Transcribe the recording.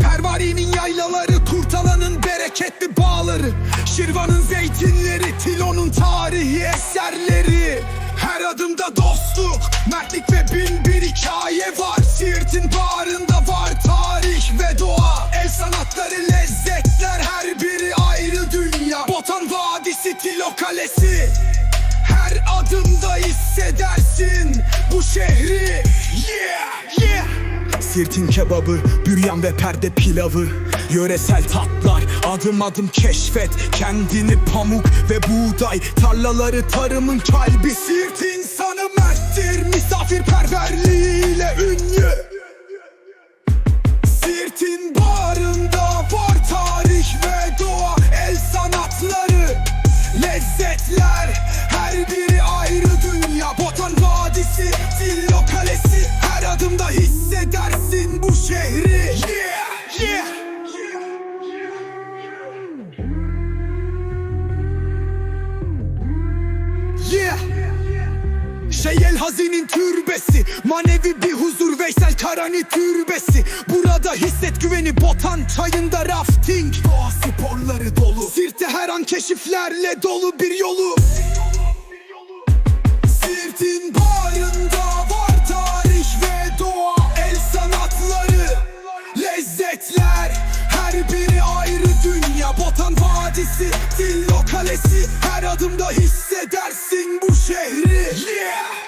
Pervari'nin yaylaları Kurtalan'ın bereketli bağları. Şirvan'ın zeytinleri Tilo'nun tarihi eserleri. Her adımda dostluk Mertlik ve bin bir hikaye var. Siirt'in bağrında var tarih ve doğa. El sanatları lezzetler her biri ayrı dünya. Botan Vadisi Tilo Kalesi. Her adımda hissedersin bu şehri Sirtin kebabı, büryan ve perde pilavı. Yöresel tatlar, adım adım keşfet. Kendini pamuk ve buğday Tarlaları tarımın kalbi. Sirt insanı merttir Misafirperverliğiyle Hazin'in türbesi Manevi bir huzur Veysel Karani türbesi. Burada hisset güveni Botan çayında rafting. Doğa sporları dolu. Sirt'te her an keşiflerle dolu bir yolu. Sirt'in bağrında var tarih ve doğa El sanatları. Lezzetler Her biri ayrı dünya. Botan Vadisi Tillo Kalesi Her adımda hissedersin bu şehri. Yeah